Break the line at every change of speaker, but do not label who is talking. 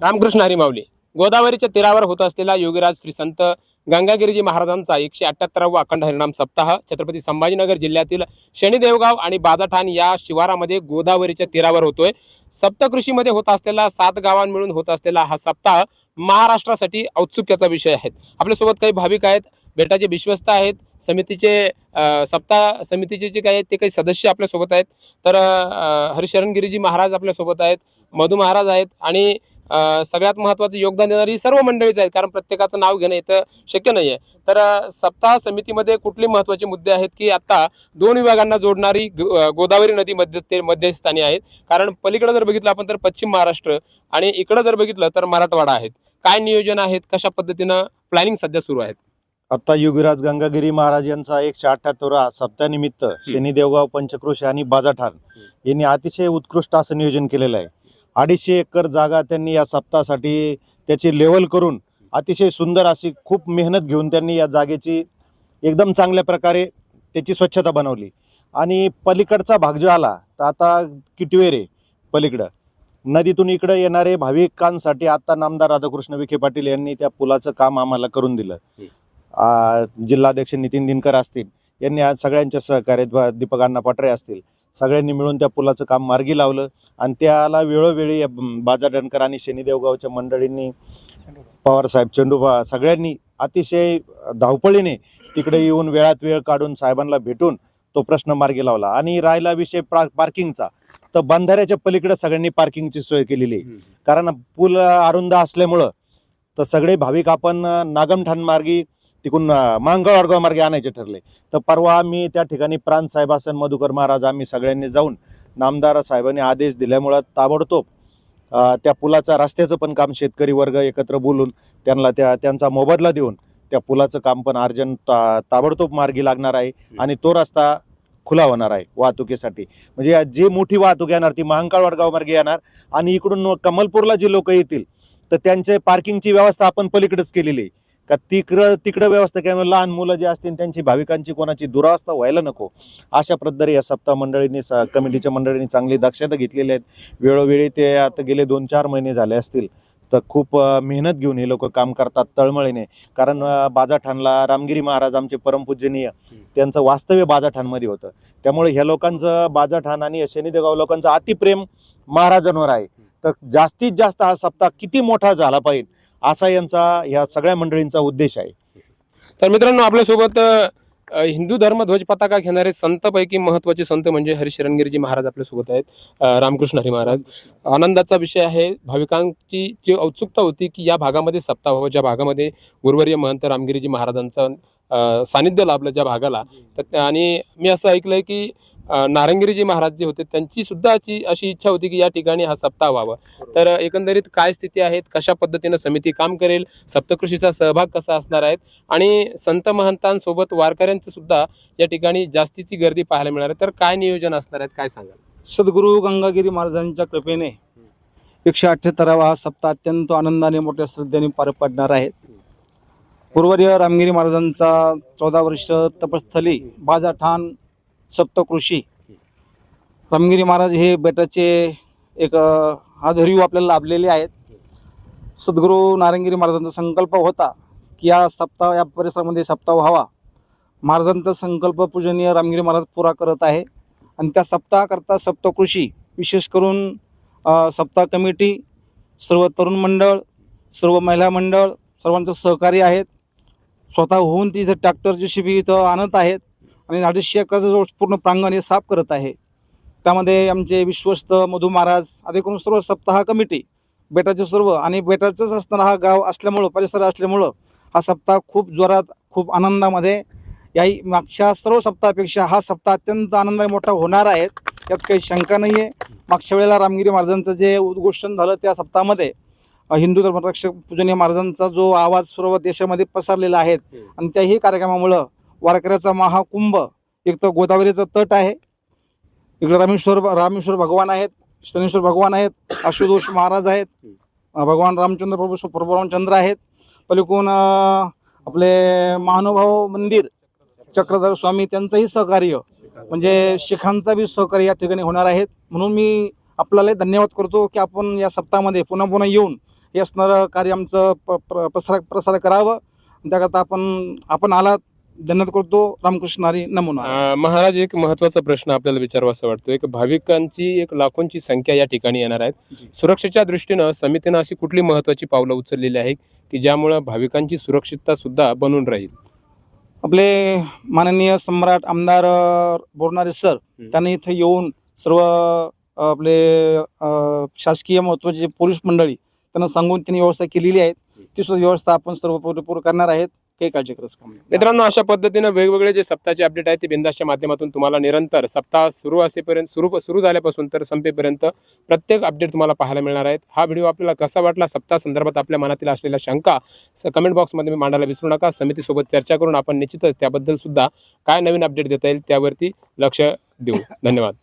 रामकृष्ण हरी गोदावरीच्या तीरावर होत असलेला योगीराज श्री संत गंगागिरीजी महाराजांचा एकशे अठ्याहत्तरावा अखंड हरिनाम सप्ताह छत्रपती संभाजीनगर जिल्ह्यातील शनिदेवगाव आणि बाजाठाण या शिवारामध्ये गोदावरीच्या तीरावर होतोय. सप्तकृषीमध्ये होत असलेला सात गावां मिळून होत असलेला हा सप्ताह महाराष्ट्रासाठी औत्सुक्याचा विषय आहे आपल्यासोबत काही भाविक आहेत बेटाचे विश्वस्त आहेत समितीचे सप्ताह समितीचे जे काही आहेत ते काही सदस्य आपल्यासोबत आहेत. तर हरिशरणगिरीजी महाराज आपल्यासोबत आहेत मधु महाराज आहेत आणि सगळ्यात महत्त्वाचं योगदान देणारी सर्व मंडळीच आहेत कारण प्रत्येकाचं नाव घेणं इथं शक्य नाही आहे तर सप्ताह समितीमध्ये कुठले महत्त्वाचे मुद्दे आहेत की आता दोन विभागांना जोडणारी गोदावरी नदी मध्य ते मध्यस्थानी आहेत. कारण पलीकडे जर बघितलं आपण तर पश्चिम महाराष्ट्र आणि इकडं जर बघितलं तर मराठवाडा आहेत. काय नियोजन आहेत? कशा पद्धतीनं प्लॅनिंग सध्या सुरू आहेत?
आता योगीराज गंगागिरी महाराज यांचा एकशे अठ्याहत्तरा सप्ताहानिमित्त शनी देवगाव पंचक्रोश आणि बाजाठाण यांनी अतिशय उत्कृष्ट असं नियोजन केलेलं आहे. अडीचशे एकर जागा त्यांनी या सप्ताहासाठी त्याची लेवल करून अतिशय सुंदर अशी खूप मेहनत घेऊन त्यांनी या जागेची एकदम चांगल्या प्रकारे त्याची स्वच्छता बनवली. आणि पलीकडचा भाग जो आला तर आता किटवेरे पलीकडं. नदीतून इकडं येणारे भाविकांसाठी आता नामदार राधाकृष्ण विखे पाटील यांनी त्या पुलाचं काम आम्हाला करून दिलं. जिल्हाध्यक्ष नितीन दिनकर असतील यांनी आज सगळ्यांच्या सहकार्यात दीपकांना दीपक अण्णा पाटरे असतील. सगळ्यांनी मिळून त्या पुलाचं काम मार्गी लावलं. आणि त्याला वेळोवेळी बाजा डणकर आणि शनिदेवगावच्या मंडळींनी पवारसाहेब चेंडूबा सगळ्यांनी अतिशय धावपळीने तिकडे येऊन वेळात वेळ काढून साहेबांना भेटून तो प्रश्न मार्गी लावला. आणि राहिला विषय पार्किंगचा. तर बंधाऱ्याच्या पलीकडे सगळ्यांनी पार्किंगची सोय केलेली आहे. कारण पूल अरुंद असल्यामुळं तर सगळे भाविक आपण नागमठाण मार्गी तिकडून मांगळ अडगाव मार्गे आणायचे ठरले. तर परवा आम्ही त्या ठिकाणी प्राण साहेबासन मधुकर महाराज आम्ही सगळ्यांनी जाऊन नामदार साहेबांनी आदेश दिल्यामुळं ताबडतोब त्या पुलाचा रस्त्याचं पण काम शेतकरी वर्ग एकत्र बोलून त्यांना त्या त्यांचा मोबदला देऊन त्या पुलाचं काम पण अर्जंट ता ताबडतोब मार्गी लागणार आहे आणि तो रस्ता खुला होणार आहे वाहतुकीसाठी. म्हणजे जी मोठी वाहतूक येणार ती महांकाळ वडगाव मार्गे येणार आणि इकडून कमलपूरला जी लोक येतील तर त्यांचे पार्किंगची व्यवस्था आपण पलीकडेच केलेली आहे. का तिकडं तिकडं व्यवस्था काय लहान मुलं जे असतील त्यांची भाविकांची कोणाची दुरावस्था व्हायला नको. अशा प्रकारे या सप्ताह मंडळींनी स- कमिटीच्या मंडळींनी चांगली दक्षता घेतलेली आहेत. वेळोवेळी ते आता गेले दोन चार महिने झाले असतील. तर खूप मेहनत घेऊन हे लोक काम करतात तळमळीने. कारण बाजाठाणला रामगिरी महाराज आमचे परमपूजनीय त्यांचं वास्तव्य बाजाठाणमध्ये होतं. त्यामुळे ह्या लोकांचं बाजाठाण आणि शनिदेगाव लोकांचं अतिप्रेम महाराजांवर आहे. तर जास्तीत जास्त हा सप्ताह किती मोठा झाला पाहिजे? असा यांचा ह्या सगळ्या मंडळींचा उद्देश आहे.
तर मित्रांनो आपल्यासोबत हिंदू धर्म ध्वज पताका घेणारे संतपैकी महत्त्वाचे संत म्हणजे हरिशरणगिरीजी महाराज आपल्यासोबत आहेत. रामकृष्ण हरी महाराज. आनंदाचा विषय आहे भाविकांची जी औत्सुकता होती की या भागामध्ये सप्ताह व्हावा ज्या भागामध्ये गुरुवर्य महंत रामगिरीजी महाराजांचं सानिध्य लाभलं ज्या भागाला. तर त्या- आणि मी असं ऐकलंय की नारंगिरीजी महाराज जे होते त्यांची सुद्धा अशी अशी इच्छा होती की या ठिकाणी हा सप्ताह व्हावा. तर एकंदरीत काय स्थिती आहेत कशा पद्धतीनं समिती काम करेल सप्तकृषीचा सहभाग कसा असणार आहेत आणि संत महंतांसोबत वारकऱ्यांचं सुद्धा या ठिकाणी जास्तीची गर्दी पाहायला मिळणार आहे. तर काय नियोजन असणार आहेत काय सांगाल?
सद्गुरू गंगागिरी महाराजांच्या कृपेने एकशे अठ्ठ्याहत्तरावा हा सप्ताह अत्यंत आनंदाने मोठ्या श्रद्धेने पार पडणार आहे. गुरुवर्य रामगिरी महाराजांचा चौदा वर्ष तपस्थली बाजाठाण सप्तकृषी रामगिरी महाराज हे बेटाचे एक आधरीव आपल्याला लाभलेले आहेत. सद्गुरू नारायणगिरी महाराजांचा संकल्प होता की या सप्ताह या परिसरामध्ये सप्ताह व्हावा. महाराजांचा संकल्प पूजनीय रामगिरी महाराज पुरा करत आहे. आणि त्या सप्ताहाकरता सप्तकृषी विशेष करून सप्ताह कमिटी सर्व तरुण मंडळ सर्व महिला मंडळ सर्वांचं सहकार्य आहेत. स्वतः होऊन तिथं इथं ट्रॅक्टरची शिबी इथं आणत आहेत. आणि अडीचशे एकरचं जो पूर्ण प्रांगण हे साफ करत आहे. त्यामध्ये आमचे विश्वस्त मधु महाराज आदी करून सर्व सप्ताह कमिटी बेटाचे सर्व आणि बेटाचंच असताना हा गाव असल्यामुळं परिसर असल्यामुळं हा सप्ताह खूप जोरात खूप आनंदामध्ये याही मागच्या सर्व सप्ताहापेक्षा हा सप्ताह अत्यंत आनंदाने मोठा होणार आहे. यात काही शंका नाही आहे मागच्या वेळेला रामगिरी महाराजांचं जे उद्घोषण झालं त्या सप्ताहामध्ये हिंदू धर्मरक्षक पूजनीय महाराजांचा जो आवाज सर्व देशामध्ये पसरलेला आहे आणि त्याही कार्यक्रमामुळं वारकऱ्याचा महाकुंभ एक तर गोदावरीचा तट आहे. इकडे रामेश्वर रामेश्वर भगवान आहेत शनेश्वर भगवान आहेत आशुतोष महाराज आहेत भगवान रामचंद्र प्रभू प्रभू रामचंद्र आहेत. पलिकून आपले महानुभाव मंदिर चक्रधर स्वामी त्यांचंही सहकार्य म्हणजे शिखांचा बी सहकार्य या ठिकाणी होणार आहेत. म्हणून मी आपल्याला धन्यवाद करतो की आपण या सप्ताहामध्ये पुन्हा पुन्हा येऊन हे असणारं कार्य आमचं प प्र प्रसार प्रसार करावं. त्याकरता आपण आपण आलात. धन्यवाद करतो. रामकृष्ण हरी नमूना
अं, महाराज एक महत्त्वाचा प्रश्न आपल्याला विचारावा असं वाटतो एक भाविकांची एक लाखोंची संख्या या ठिकाणी येणार आहेत. सुरक्षेच्या दृष्टीनं समितीनं अशी कुठली महत्वाची पावलं उचललेली आहे की ज्यामुळं भाविकांची सुरक्षितता सुद्धा बनून राहील?
आपले माननीय सम्राट आमदार अ, बोरणारे सर त्यांनी इथे येऊन सर्व अ, आपले अ, शासकीय महत्त्वाचे पोलीस मंडळी त्यांना सांगून त्यांनी व्यवस्था केलेली आहे ती सुद्धा व्यवस्था आपण सर्व पुरेपूर करणार आहेत. काही काळजी काम नाही.
मित्रांनो अशा पद्धतीनं वेगवेगळे जे सप्ताहाचे अपडेट आहेत ते बिंदासच्या माध्यमातून तुम्हाला निरंतर सप्ताह सुरू असेपर्यंत सुरू सुरू झाल्यापासून तर संपेपर्यंत प्रत्येक अपडेट तुम्हाला पाहायला मिळणार आहेत. हा व्हिडिओ आपल्याला कसा वाटला सप्ताह संदर्भात आपल्या मनातील असलेल्या शंका कमेंट बॉक्समध्ये मांडायला विसरू नका. समितीसोबत चर्चा करून आपण निश्चितच त्याबद्दल सुद्धा काय नवीन अपडेट देता येईल त्यावरती लक्ष देऊ. धन्यवाद.